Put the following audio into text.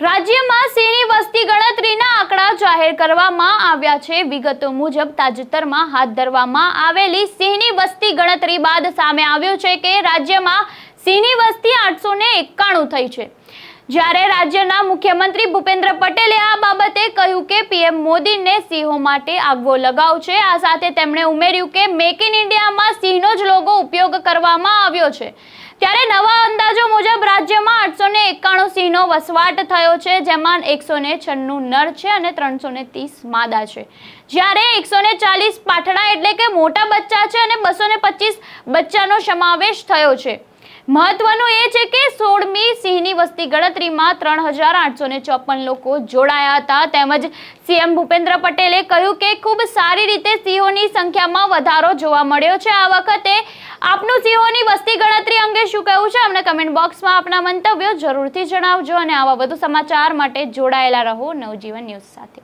રાજ્યમાં સિંહની વસ્તી ગણતરીના આંકડા જાહેર કરવામાં આવ્યા છે? વિગતો મુજબ તાજેતરમાં હાથ ધરવામાં આવેલી સિંહની વસ્તી ગણતરી બાદ સામે આવ્યું છે કે રાજ્યમાં સિંહની વસ્તી આઠસો ને એકાણું થઈ છે? જ્યારે રાજ્યના મુખ્યમંત્રી ભૂપેન્દ્ર પટેલે આ બાબતે કહ્યું કે પીએમ મોદીને સિંહો માટે આગવો લગાવ છે. આ સાથે તેમણે ઉમેર્યું કે મેક ઇન ઇન્ડિયામાં સિંહનો જ લોગો ઉપયોગ કરવામાં આવ્યો છે. ત્યારે નવા અંદાજો મુજબ ને એકાણું સિંહનો વસવાટ થયો છે, જેમાં એકસો ને છન્નું નર છે અને ત્રણસો ને ત્રીસ માદા છે. જ્યારે એકસો ને ચાલીસ પાઠડા એટલે કે મોટા બચ્ચા છે અને બસો ને પચીસ બચ્ચાનો સમાવેશ થયો છે. મહત્વનું એ છે કે સોળમી સિંહની વસ્તી ગણતરીમાં ત્રણ હજાર આઠસો ને ચોપન લોકો જોડાયા હતા. તેમજ સીએમ ભૂપેન્દ્ર પટેલે કહ્યું કે ખૂબ સારી રીતે સિંહોની સંખ્યામાં વધારો જોવા મળ્યો છે. આ વખતે આપનું સિંહોની વસ્તી ગણતરી શું કહેવું છે? અમને કમેન્ટ બોક્સમાં આપના મંતવ્યો જરૂરથી જણાવજો અને આવા વધુ સમાચાર માટે જોડાયેલા રહો નવજીવન ન્યૂઝ સાથે.